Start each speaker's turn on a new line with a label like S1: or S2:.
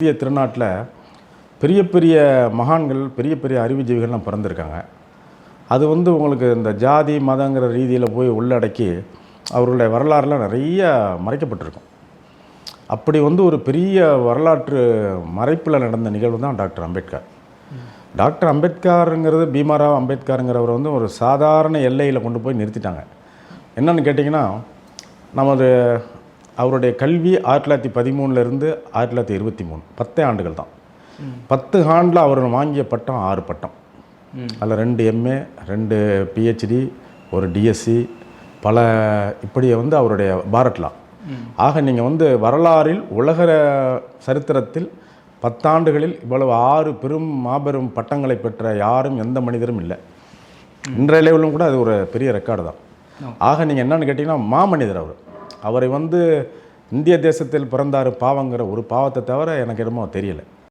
S1: இந்திய திருநாட்டில் பெரிய பெரிய மகான்கள் பெரிய பெரிய அறிவுஜீவிகள்லாம் பிறந்திருக்காங்க. அது வந்து உங்களுக்கு இந்த ஜாதி மதங்கிற ரீதியில் போய் உள்ளடக்கி அவர்களுடைய வரலாறுலாம் நிறைய மறைக்கப்பட்டிருக்கும். அப்படி வந்து ஒரு பெரிய வரலாற்று மறைப்பில் நடந்த நிகழ்வு தான் டாக்டர் அம்பேத்கர். டாக்டர் அம்பேத்கருங்கிறது பீமாராவ் அம்பேத்கருங்கிறவர் வந்து ஒரு சாதாரண எல்லையில் கொண்டு போய் நிறுத்திட்டாங்க. என்னென்னு கேட்டிங்கன்னா நமது அவருடைய கல்வி ஆயிரத்தி தொள்ளாயிரத்தி பதிமூணுலேருந்து ஆயிரத்தி தொள்ளாயிரத்தி இருபத்தி மூணு. பத்தே ஆண்டுகள் தான். பத்து ஆண்டில் அவர் வாங்கிய பட்டம் ஆறு பட்டம். அதில் ரெண்டு எம்ஏ ரெண்டு பிஹெச்டி ஒரு டிஎஸ்சி பல இப்படி வந்து அவருடைய பாரட்லா ஆக நீங்கள் வந்து வரலாறில் உலக சரித்திரத்தில் பத்தாண்டுகளில் இவ்வளவு ஆறு பெரும் மாபெரும் பட்டங்களை பெற்ற யாரும் எந்த மனிதரும் இல்லை. இன்றைய லெவலும் கூட அது ஒரு பெரிய ரெக்கார்டு தான். ஆக நீங்கள் என்னன்னு கேட்டிங்கன்னா மாமனிதர் அவர். அவரை வந்து இந்திய தேசத்தில் பிறந்தார் பாவங்கிற ஒரு பாவத்தை தவிர எனக்கு என்னமோ தெரியலை.